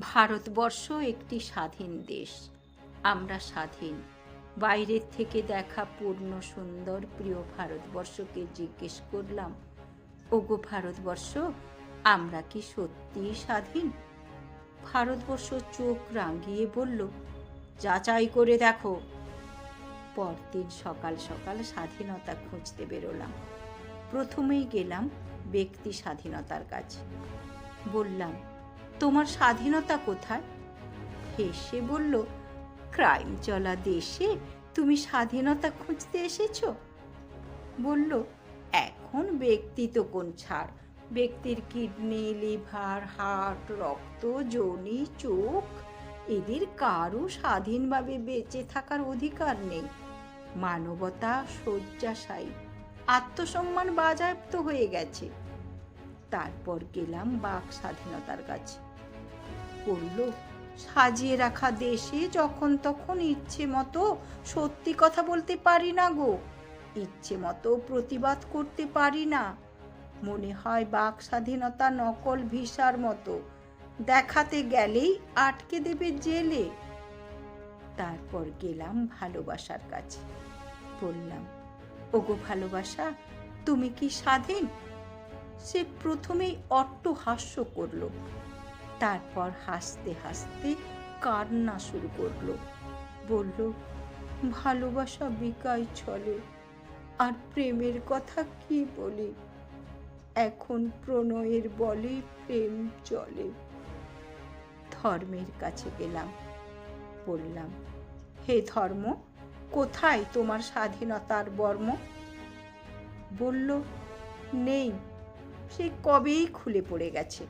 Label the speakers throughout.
Speaker 1: ভারতবর্ষ একটি স্বাধীন দেশ। আমরা স্বাধীন। বাইরের থেকে দেখা পূর্ণ সুন্দর প্রিয় ভারতবর্ষকে জিজ্ঞেস করলাম, ওগো ভারতবর্ষ, আমরা কি সত্যিই স্বাধীন? ভারতবর্ষ চোখ রাঙিয়ে বলল, যাচাই করে দেখো। পরদিন সকাল সকাল স্বাধীনতা খুঁজতে বেরোলাম। প্রথমেই গেলাম ব্যক্তি স্বাধীনতার কাছে। বললাম তোমার স্বাধীনতা কোথায়? হেসে বলল, ক্রাইম চলা দেশে তুমি স্বাধীনতা খুঁজতে এসেছ? বলল, এখন ব্যক্তি তো কোন ছাড়। ব্যক্তির কিডনি, লিভার, হার্ট, রক্ত যোনি চোখ, এদের কারও স্বাধীনভাবে বেঁচে থাকার অধিকার নেই। মানবতা শয্যাশায়ী। আত্মসম্মান বাজায়প্ত হয়ে গেছে। তারপর গেলাম বাক স্বাধীনতার কাছে। বলল সাজিয়ে রাখা দেশে যখন তখন ইচ্ছে মতো সত্যি কথা বলতে পারি না গো। ইচ্ছে মতো প্রতিবাদ করতে পারি না। মনে হয় বাক স্বাধীনতা নকল ভিসার মতো। দেখাতে গেলেই আটকে দেবে জেলে। তারপর গেলাম ভালোবাসার কাছে। বললাম, ওগো ভালোবাসা, তুমি কি স্বাধীন? সে প্রথমেই অট্ট হাস্য করল। তারপর হাসতে হাসতে কান্না শুরু করল। বলল, ভালোবাসা বিকায় চলে, আর প্রেমের কথা কি বলি? এখন প্রণয়ের বলে প্রেম চলে। ধর্মের কাছে গেলাম, বললাম, হে ধর্ম, কোথায় তোমার স্বাধীনতার বর্ম? বলল, নেই, সে কবেই খুলে পড়ে গেছে।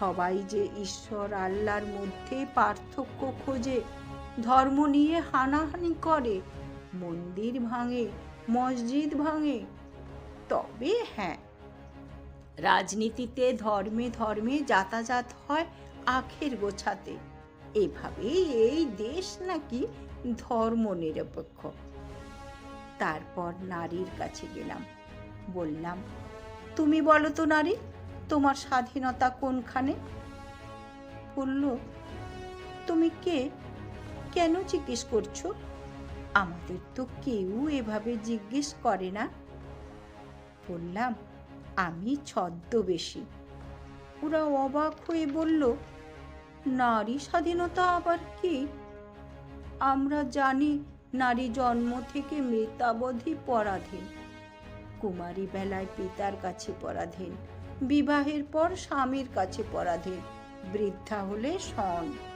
Speaker 1: সবাই যে ঈশ্বর আল্লাহর মধ্যে পার্থক্য খোঁজে, ধর্ম নিয়ে হানাহানি করে, মন্দির ভাঙে, মসজিদ ভাঙে, তবে হ্যাঁ রাজনীতিতে ধর্মে ধর্মে যাতায়াত হয় আখের গোছাতে। এভাবেই এই দেশ নাকি ধর্ম নিরপেক্ষ। তারপর নারীর কাছে গেলাম, বললাম, তুমি বলো তো নারী তোমার স্বাধীনতা কোনখানে? বলল, তুমি কে? কেন জিজ্ঞেস করছ? আমাদের তো কেউ এভাবে জিজ্ঞেস করে না। বললাম, আমি ছদ্মবেশী। ওরা অবাক হয়ে বলল, নারী স্বাধীনতা আবার কি? আমরা জানি নারী জন্ম থেকে মৃতাবধি পরাধীন। কুমারী বেলায় পিতার কাছে পরাধীন। বিবাহের পর স্বামীর কাছে পরাধীন বৃদ্ধা হলে সন।